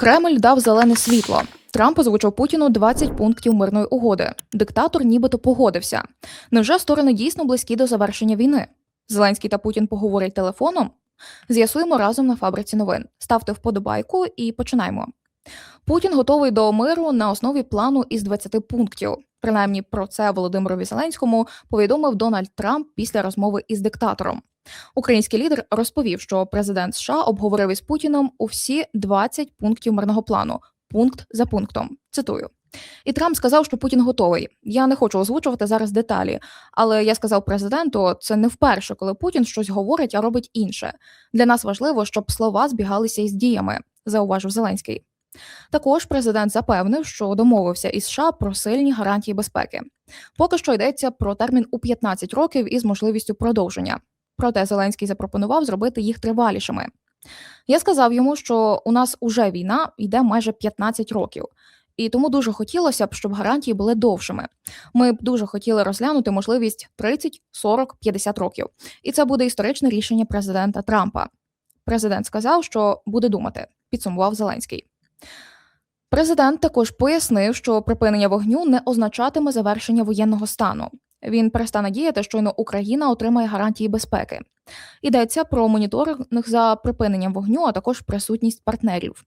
Кремль дав зелене світло. Трамп озвучив Путіну 20 пунктів мирної угоди. Диктатор нібито погодився. Невже сторони дійсно близькі до завершення війни? Зеленський та Путін поговорять телефоном? З'ясуємо разом на фабриці новин. Ставте вподобайку і починаємо. Путін готовий до миру на основі плану із 20 пунктів. Принаймні про це Володимирові Зеленському повідомив Дональд Трамп після розмови із диктатором. Український лідер розповів, що президент США обговорив із Путіном усі 20 пунктів мирного плану, пункт за пунктом. Цитую. І Трамп сказав, що Путін готовий. Я не хочу озвучувати зараз деталі, але я сказав президенту, це не вперше, коли Путін щось говорить, а робить інше. Для нас важливо, щоб слова збігалися із діями, зауважив Зеленський. Також президент запевнив, що домовився із США про сильні гарантії безпеки. Поки що йдеться про термін у 15 років із можливістю продовження. Проте Зеленський запропонував зробити їх тривалішими. Я сказав йому, що у нас уже війна йде майже 15 років, і тому дуже хотілося б, щоб гарантії були довшими. Ми б дуже хотіли розглянути можливість 30, 40, 50 років. І це буде історичне рішення президента Трампа. Президент сказав, що буде думати, підсумував Зеленський. Президент також пояснив, що припинення вогню не означатиме завершення воєнного стану. Він перестане діяти, щойно Україна отримає гарантії безпеки. Йдеться про моніторинг за припиненням вогню, а також присутність партнерів.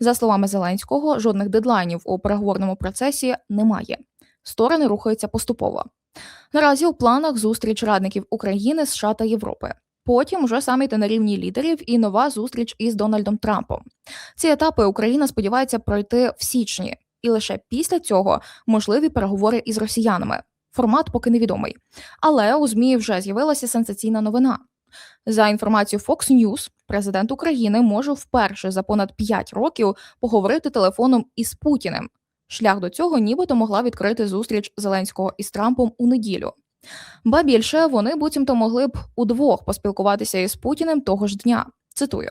За словами Зеленського, жодних дедлайнів у переговорному процесі немає. Сторони рухаються поступово. Наразі у планах зустріч радників України, США та Європи. Потім вже саміти на рівні лідерів і нова зустріч із Дональдом Трампом. Ці етапи Україна сподівається пройти в січні, і лише після цього можливі переговори із росіянами. Формат поки невідомий. Але у ЗМІ вже з'явилася сенсаційна новина. За інформацією Fox News, президент України може вперше за понад 5 років поговорити телефоном із Путіним. Шлях до цього нібито могла відкрити зустріч Зеленського із Трампом у неділю. Ба більше вони буцімто могли б удвох поспілкуватися із Путіним того ж дня. Цитую.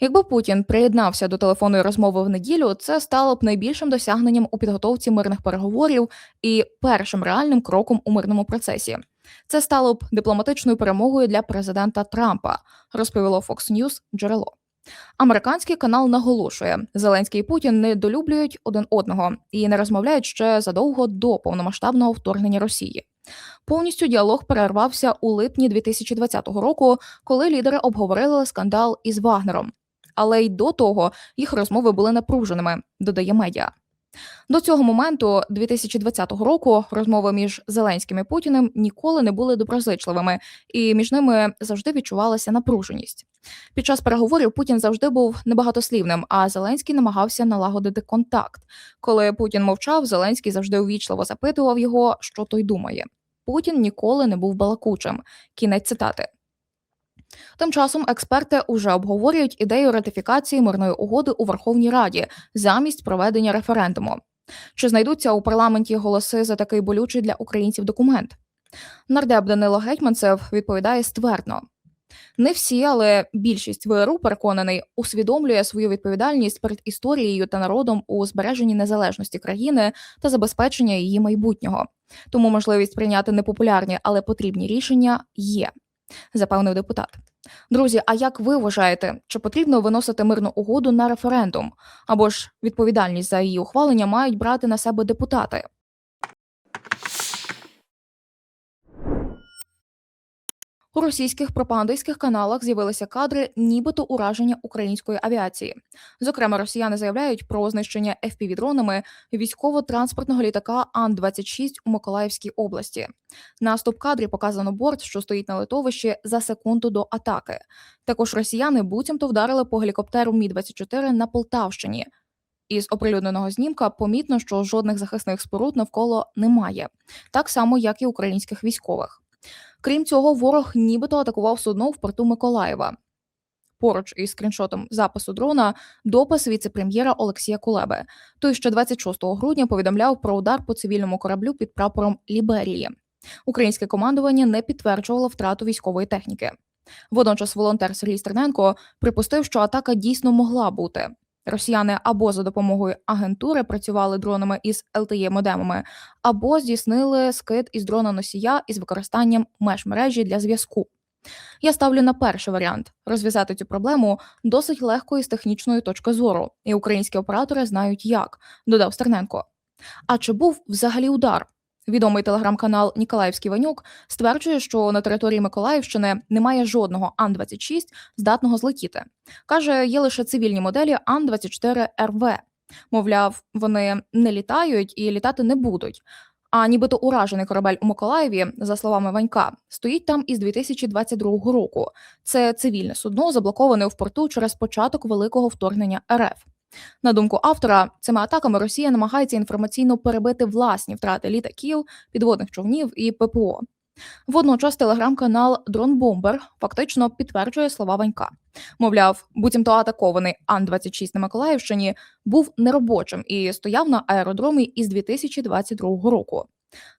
Якби Путін приєднався до телефонної розмови в неділю, це стало б найбільшим досягненням у підготовці мирних переговорів і першим реальним кроком у мирному процесі. Це стало б дипломатичною перемогою для президента Трампа, розповіло Fox News джерело. Американський канал наголошує, Зеленський і Путін не долюблюють один одного і не розмовляють ще задовго до повномасштабного вторгнення Росії. Повністю діалог перервався у липні 2020 року, коли лідери обговорили скандал із Вагнером. Але й до того їх розмови були напруженими, додає медіа. До цього моменту, 2020 року, розмови між Зеленським і Путіним ніколи не були доброзичливими, і між ними завжди відчувалася напруженість. Під час переговорів Путін завжди був небагатослівним, а Зеленський намагався налагодити контакт. Коли Путін мовчав, Зеленський завжди увічливо запитував його, що той думає. Путін ніколи не був балакучим. Кінець цитати. Тим часом експерти уже обговорюють ідею ратифікації мирної угоди у Верховній Раді замість проведення референдуму. Чи знайдуться у парламенті голоси за такий болючий для українців документ? Нардеп Данило Гетьманцев відповідає ствердно. Не всі, але більшість ВРУ переконаний, усвідомлює свою відповідальність перед історією та народом у збереженні незалежності країни та забезпечення її майбутнього. Тому можливість прийняти непопулярні, але потрібні рішення є запевнив депутат. Друзі, а як ви вважаєте, чи потрібно виносити мирну угоду на референдум? Або ж відповідальність за її ухвалення мають брати на себе депутати? У російських пропагандистських каналах з'явилися кадри, нібито ураження української авіації. Зокрема, росіяни заявляють про знищення fpv дронами військово-транспортного літака Ан-26 у Миколаївській області. На стоп-кадрі показано борт, що стоїть на литовищі за секунду до атаки. Також росіяни буцімто вдарили по гелікоптеру Мі 24 на Полтавщині. Із оприлюдненого знімка помітно, що жодних захисних споруд навколо немає, так само як і українських військових. Крім цього, ворог нібито атакував судно в порту Миколаєва. Поруч із скріншотом запису дрона допис віце-прем'єра Олексія Кулеби. Той ще 26 грудня повідомляв про удар по цивільному кораблю під прапором Ліберії. Українське командування не підтверджувало втрату військової техніки. Водночас волонтер Сергій Стерненко припустив, що атака дійсно могла бути. Росіяни або за допомогою агентури працювали дронами із lte модемами або здійснили скид із дрона носія із використанням меж мережі для зв'язку. Я ставлю на перший варіант розв'язати цю проблему досить легко і з технічної точки зору, і українські оператори знають як, додав Стерненко. А чи був взагалі удар? Відомий телеграм-канал Ніколаївський Ванюк стверджує, що на території Миколаївщини немає жодного Ан-26, здатного злетіти. Каже, є лише цивільні моделі Ан-24 РВ. Мовляв, вони не літають і літати не будуть. А нібито уражений корабель у Миколаєві, за словами Ванька, стоїть там із 2022 року. Це цивільне судно, заблоковане в порту через початок великого вторгнення РФ. На думку автора, цими атаками Росія намагається інформаційно перебити власні втрати літаків, підводних човнів і ППО. Водночас телеграм-канал Дронбомбер фактично підтверджує слова Ванька. Мовляв, буцімто атакований Ан-26 на Миколаївщині був неробочим і стояв на аеродромі із 2022 року.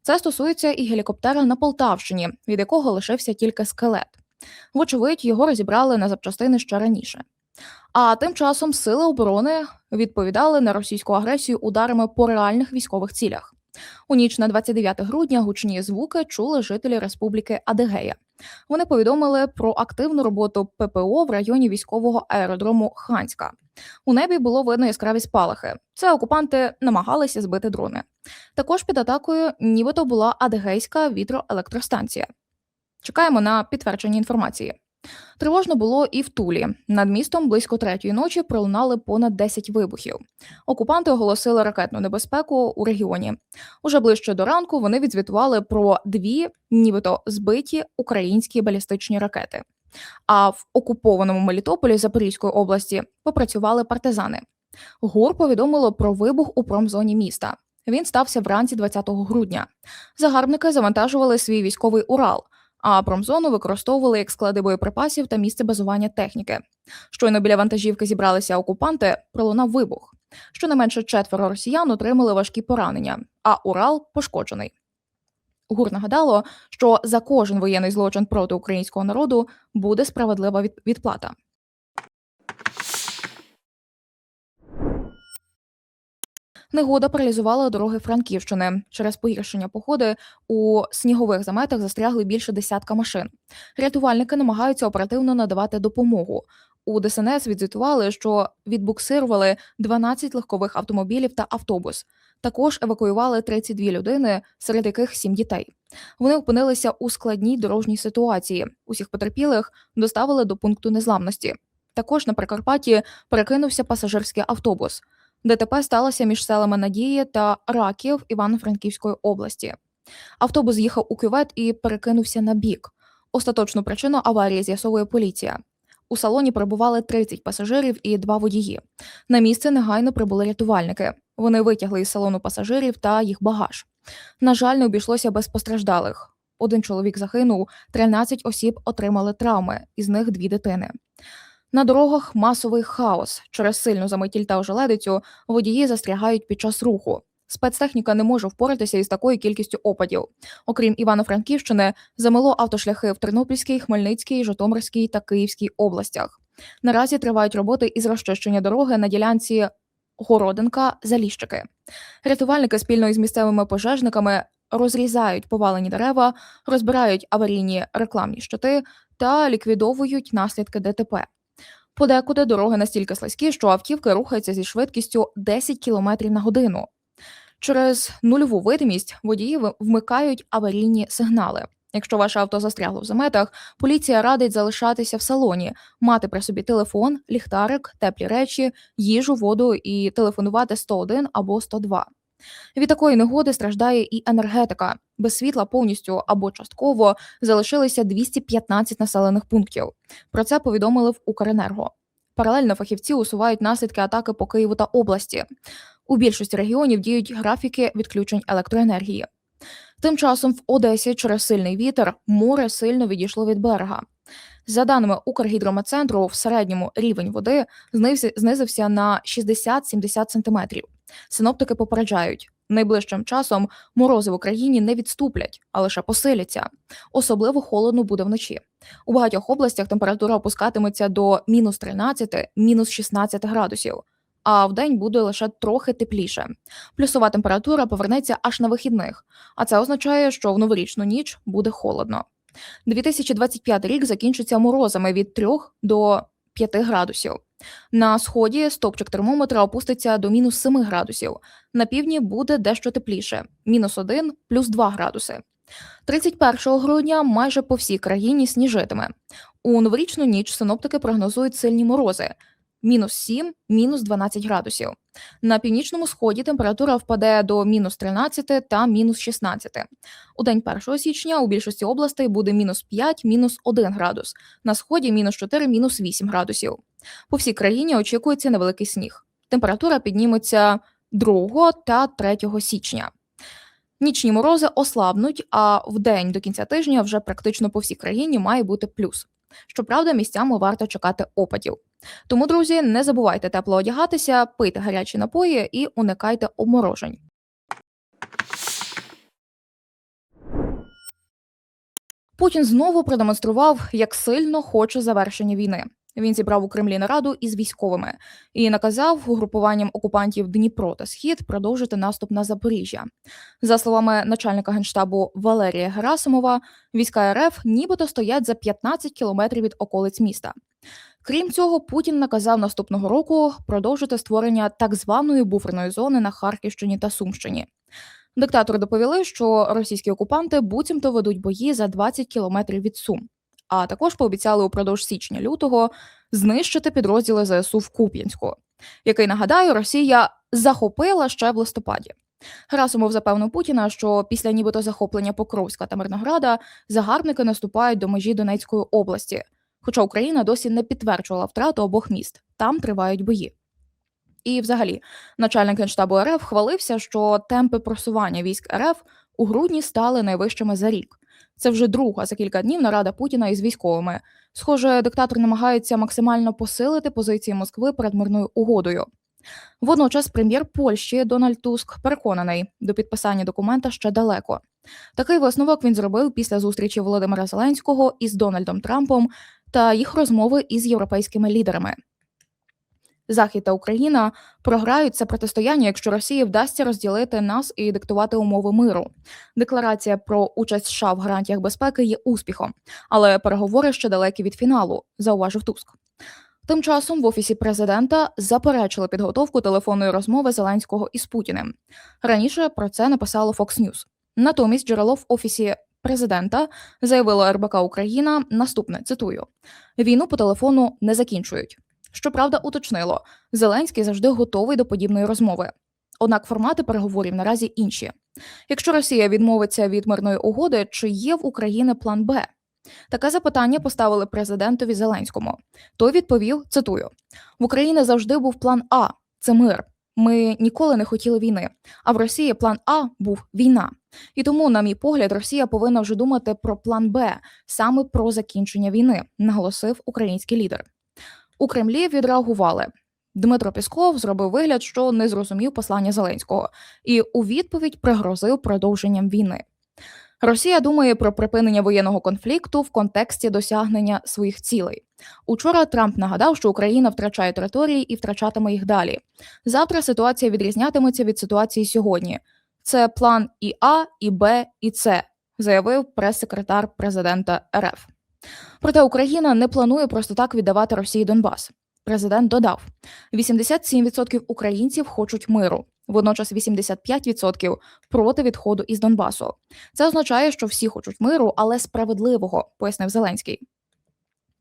Це стосується і гелікоптера на Полтавщині, від якого лишився тільки скелет. Вочевидь, його розібрали на запчастини ще раніше. А тим часом сили оборони відповідали на російську агресію ударами по реальних військових цілях. У ніч на 29 грудня гучні звуки чули жителі Республіки Адегея. Вони повідомили про активну роботу ППО в районі військового аеродрому Ханська. У небі було видно яскраві спалахи. Це окупанти намагалися збити дрони. Також під атакою, нібито була Адегейська вітроелектростанція. Чекаємо на підтвердження інформації. Тривожно було і в Тулі. Над містом близько третьої ночі пролунали понад 10 вибухів. Окупанти оголосили ракетну небезпеку у регіоні. Уже ближче до ранку вони відзвітували про дві, нібито збиті українські балістичні ракети. А в окупованому Мелітополі Запорізької області попрацювали партизани. ГУР повідомило про вибух у промзоні міста. Він стався вранці 20 грудня. Загарбники завантажували свій військовий Урал а промзону використовували як склади боєприпасів та місце базування техніки. Щойно біля вантажівки зібралися окупанти, пролунав вибух. Щонайменше четверо росіян отримали важкі поранення, а Урал пошкоджений. ГУР нагадало, що за кожен воєнний злочин проти українського народу буде справедлива відплата. Негода паралізувала дороги Франківщини. Через погіршення погоди у снігових заметах застрягли більше десятка машин. Рятувальники намагаються оперативно надавати допомогу. У ДСНС відзвітували, що відбуксирували 12 легкових автомобілів та автобус. Також евакуювали 32 людини, серед яких 7 дітей. Вони опинилися у складній дорожній ситуації. Усіх потерпілих доставили до пункту незламності. Також на Прикарпатті перекинувся пасажирський автобус. ДТП сталося між селами Надії та Раків Івано-Франківської області. Автобус їхав у кювет і перекинувся на бік. Остаточну причину аварії з'ясовує поліція. У салоні перебували 30 пасажирів і два водії. На місце негайно прибули рятувальники. Вони витягли із салону пасажирів та їх багаж. На жаль, не обійшлося без постраждалих. Один чоловік загинув, 13 осіб отримали травми, із них дві дитини. На дорогах масовий хаос. Через сильну заметіль та ожеледицю водії застрягають під час руху. Спецтехніка не може впоратися із такою кількістю опадів. Окрім Івано-Франківщини, замело автошляхи в Тернопільській, Хмельницькій, Житомирській та Київській областях. Наразі тривають роботи із розчищення дороги на ділянці Городенка Заліщики. Рятувальники спільно із місцевими пожежниками розрізають повалені дерева, розбирають аварійні рекламні щити та ліквідовують наслідки ДТП. Подекуди дороги настільки слизькі, що автівки рухаються зі швидкістю 10 км на годину. Через нульову видимість водії вмикають аварійні сигнали. Якщо ваше авто застрягло в заметах, поліція радить залишатися в салоні, мати при собі телефон, ліхтарик, теплі речі, їжу, воду і телефонувати 101 або 102. Від такої негоди страждає і енергетика. Без світла повністю або частково залишилися 215 населених пунктів. Про це повідомили в Укренерго. Паралельно фахівці усувають наслідки атаки по Києву та області. У більшості регіонів діють графіки відключень електроенергії. Тим часом в Одесі через сильний вітер море сильно відійшло від берега. За даними Укргідрометцентру, в середньому рівень води знизився на 60-70 сантиметрів. Синоптики попереджають, найближчим часом морози в Україні не відступлять, а лише посиляться. Особливо холодно буде вночі. У багатьох областях температура опускатиметься до мінус 13, мінус 16 градусів. А в день буде лише трохи тепліше. Плюсова температура повернеться аж на вихідних, а це означає, що в новорічну ніч буде холодно. 2025 рік закінчиться морозами від 3 до 5 градусів. На сході стопчик термометра опуститься до мінус 7 градусів. На півдні буде дещо тепліше мінус 1, плюс 2 градуси. 31 грудня майже по всій країні сніжитиме. У новорічну ніч синоптики прогнозують сильні морози мінус 7, мінус 12 градусів. На північному сході температура впаде до мінус 13 та мінус 16. У день 1 січня у більшості областей буде мінус 5, мінус 1 градус. На сході мінус 4, мінус 8 градусів. По всій країні очікується невеликий сніг. Температура підніметься 2 та 3 січня. Нічні морози ослабнуть, а в день до кінця тижня вже практично по всій країні має бути плюс. Щоправда, місцями варто чекати опадів. Тому, друзі, не забувайте тепло одягатися, пийте гарячі напої і уникайте обморожень. Путін знову продемонстрував, як сильно хоче завершення війни. Він зібрав у Кремлі нараду із військовими і наказав угрупуванням окупантів Дніпро та Схід продовжити наступ на Запоріжжя. За словами начальника генштабу Валерія Герасимова, війська РФ нібито стоять за 15 кілометрів від околиць міста. Крім цього, Путін наказав наступного року продовжити створення так званої буферної зони на Харківщині та Сумщині. Диктатори доповіли, що російські окупанти буцімто ведуть бої за 20 кілометрів від Сум а також пообіцяли упродовж січня-лютого знищити підрозділи ЗСУ в Куп'янську, який нагадаю, Росія захопила ще в листопаді. Герасимов запевнив Путіна, що після нібито захоплення Покровська та Мирнограда загарбники наступають до межі Донецької області, хоча Україна досі не підтверджувала втрату обох міст. Там тривають бої. І, взагалі, начальник генштабу РФ хвалився, що темпи просування військ РФ у грудні стали найвищими за рік. Це вже друга за кілька днів нарада Путіна із військовими. Схоже, диктатор намагається максимально посилити позиції Москви перед мирною угодою. Водночас, прем'єр Польщі Дональд Туск переконаний, до підписання документа ще далеко. Такий висновок він зробив після зустрічі Володимира Зеленського із Дональдом Трампом та їх розмови із європейськими лідерами. Захід та Україна програють це протистояння, якщо Росії вдасться розділити нас і диктувати умови миру. Декларація про участь США в гарантіях безпеки є успіхом, але переговори ще далекі від фіналу, зауважив Туск. Тим часом в офісі президента заперечили підготовку телефонної розмови Зеленського із Путіним. Раніше про це написало Fox News. Натомість джерело в офісі президента заявило РБК Україна наступне цитую: війну по телефону не закінчують. Щоправда, уточнило, Зеленський завжди готовий до подібної розмови. Однак формати переговорів наразі інші. Якщо Росія відмовиться від мирної угоди, чи є в Україні план Б? Таке запитання поставили президентові Зеленському. Той відповів: цитую: в Україні завжди був план А це мир. Ми ніколи не хотіли війни. А в Росії план А був війна. І тому, на мій погляд, Росія повинна вже думати про план Б, саме про закінчення війни, наголосив український лідер. У Кремлі відреагували. Дмитро Пісков зробив вигляд, що не зрозумів послання Зеленського, і у відповідь пригрозив продовженням війни. Росія думає про припинення воєнного конфлікту в контексті досягнення своїх цілей. Учора Трамп нагадав, що Україна втрачає території і втрачатиме їх далі. Завтра ситуація відрізнятиметься від ситуації сьогодні. Це план і А, і Б, і С, заявив прес-секретар президента РФ. Проте Україна не планує просто так віддавати Росії Донбас. Президент додав: 87% українців хочуть миру, водночас 85% проти відходу із Донбасу. Це означає, що всі хочуть миру, але справедливого, пояснив Зеленський.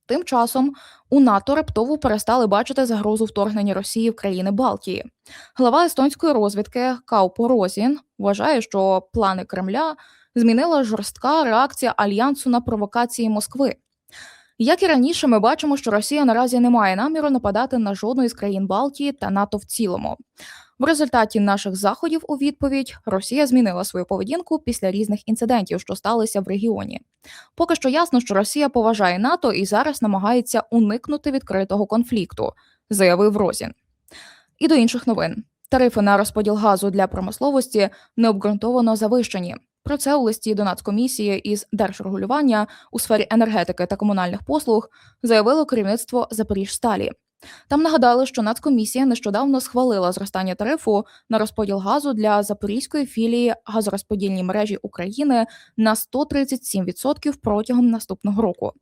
Тим часом у НАТО раптово перестали бачити загрозу вторгнення Росії в країни Балтії. Глава естонської розвідки Каупо Розін вважає, що плани Кремля змінила жорстка реакція альянсу на провокації Москви. Як і раніше, ми бачимо, що Росія наразі не має наміру нападати на жодну із країн Балтії та НАТО в цілому. В результаті наших заходів у відповідь Росія змінила свою поведінку після різних інцидентів, що сталися в регіоні. Поки що ясно, що Росія поважає НАТО і зараз намагається уникнути відкритого конфлікту, заявив Розін. І до інших новин. Тарифи на розподіл газу для промисловості необґрунтовано завищені. Про це у листі до Нацкомісії із держрегулювання у сфері енергетики та комунальних послуг заявило керівництво Запоріжсталі. Там нагадали, що Нацкомісія нещодавно схвалила зростання тарифу на розподіл газу для запорізької філії газорозподільній мережі України на 137% протягом наступного року.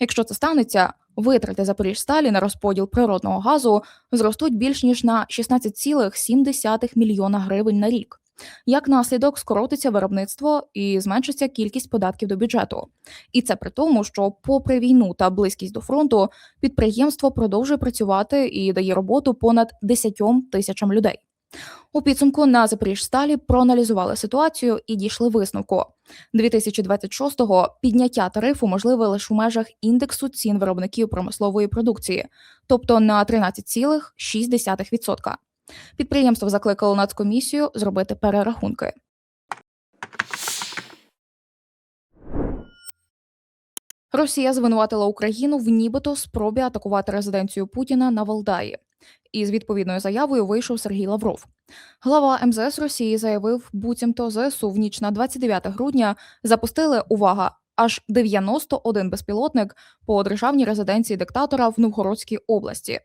Якщо це станеться, витрати Запоріжсталі на розподіл природного газу зростуть більш ніж на 16,7 мільйона гривень на рік. Як наслідок скоротиться виробництво і зменшиться кількість податків до бюджету. І це при тому, що, попри війну та близькість до фронту, підприємство продовжує працювати і дає роботу понад 10 тисячам людей. У підсумку на Запоріжсталі проаналізували ситуацію і дійшли висновку. 2026-го підняття тарифу можливе лише у межах індексу цін виробників промислової продукції, тобто на 13,6%. Підприємство закликало Нацкомісію зробити перерахунки. Росія звинуватила Україну в нібито спробі атакувати резиденцію Путіна на Валдаї. Із відповідною заявою вийшов Сергій Лавров. Глава МЗС Росії заявив, буцімто ЗСУ в ніч на 29 грудня запустили увага аж 91 безпілотник по державній резиденції диктатора в Новгородській області.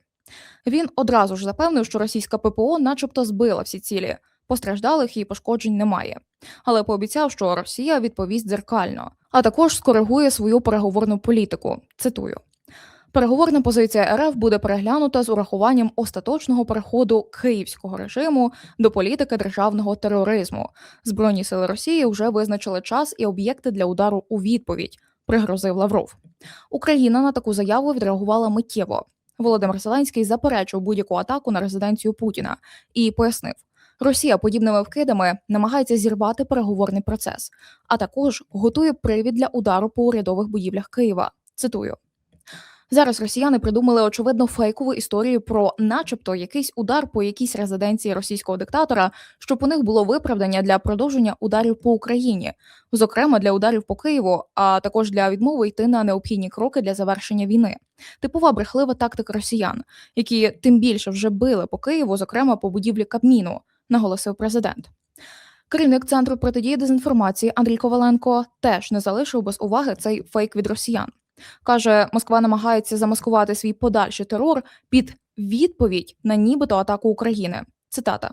Він одразу ж запевнив, що російська ППО, начебто, збила всі цілі. Постраждалих і пошкоджень немає, але пообіцяв, що Росія відповість дзеркально, а також скоригує свою переговорну політику. Цитую. Переговорна позиція РФ буде переглянута з урахуванням остаточного переходу київського режиму до політики державного тероризму. Збройні сили Росії вже визначили час і об'єкти для удару у відповідь. Пригрозив Лавров. Україна на таку заяву відреагувала миттєво. Володимир Зеленський заперечив будь-яку атаку на резиденцію Путіна і пояснив, Росія подібними вкидами намагається зірвати переговорний процес, а також готує привід для удару по урядових будівлях Києва. Цитую. Зараз росіяни придумали очевидно фейкову історію про, начебто, якийсь удар по якійсь резиденції російського диктатора, щоб у них було виправдання для продовження ударів по Україні, зокрема для ударів по Києву, а також для відмови йти на необхідні кроки для завершення війни. Типова брехлива тактика росіян, які тим більше вже били по Києву, зокрема по будівлі Кабміну, наголосив президент. Керівник центру протидії дезінформації Андрій Коваленко теж не залишив без уваги цей фейк від росіян. Каже, Москва намагається замаскувати свій подальший терор під відповідь на нібито атаку України. Цитата.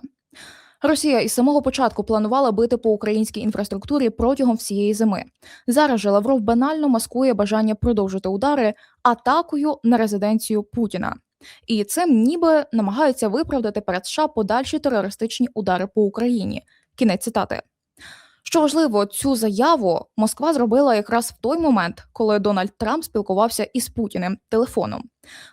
Росія із самого початку планувала бити по українській інфраструктурі протягом всієї зими. Зараз же Лавров банально маскує бажання продовжити удари атакою на резиденцію Путіна. І цим ніби намагаються виправдати перед США подальші терористичні удари по Україні. Кінець цитати. Що важливо, цю заяву Москва зробила якраз в той момент, коли Дональд Трамп спілкувався із Путіним телефоном.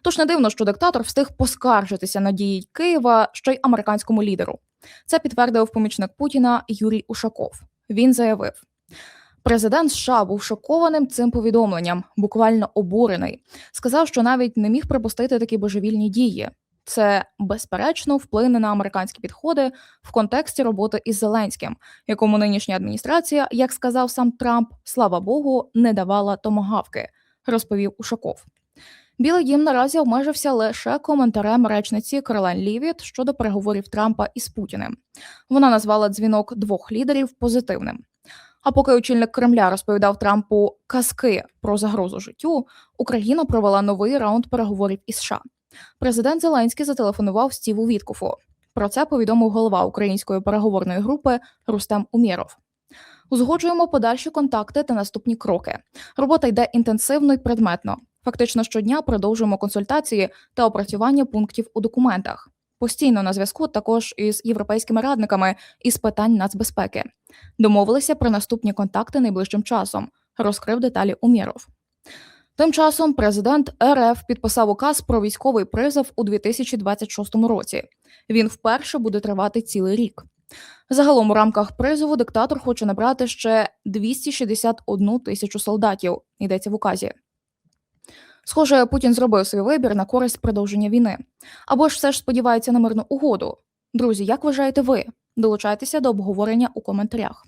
Тож не дивно, що диктатор встиг поскаржитися на дії Києва ще й американському лідеру. Це підтвердив помічник Путіна Юрій Ушаков. Він заявив. Президент США був шокованим цим повідомленням, буквально обурений. Сказав, що навіть не міг припустити такі божевільні дії. Це безперечно вплине на американські підходи в контексті роботи із Зеленським, якому нинішня адміністрація, як сказав сам Трамп, слава Богу, не давала томагавки, розповів Ушаков. Білий дім наразі обмежився лише коментарем речниці Каролайн Лівіт щодо переговорів Трампа із Путіним. Вона назвала дзвінок двох лідерів позитивним. А поки очільник Кремля розповідав Трампу казки про загрозу життю, Україна провела новий раунд переговорів із США. Президент Зеленський зателефонував Стіву Віткофу. Про це повідомив голова української переговорної групи Рустем Умєров. Узгоджуємо подальші контакти та наступні кроки. Робота йде інтенсивно і предметно. Фактично щодня продовжуємо консультації та опрацювання пунктів у документах. Постійно на зв'язку також із європейськими радниками із питань нацбезпеки. Домовилися про наступні контакти найближчим часом. Розкрив деталі Умєров. Тим часом президент РФ підписав указ про військовий призов у 2026 році. Він вперше буде тривати цілий рік. Загалом у рамках призову диктатор хоче набрати ще 261 тисячу солдатів. Йдеться в указі. Схоже, Путін зробив свій вибір на користь продовження війни. Або ж все ж сподівається на мирну угоду. Друзі, як вважаєте ви? Долучайтеся до обговорення у коментарях.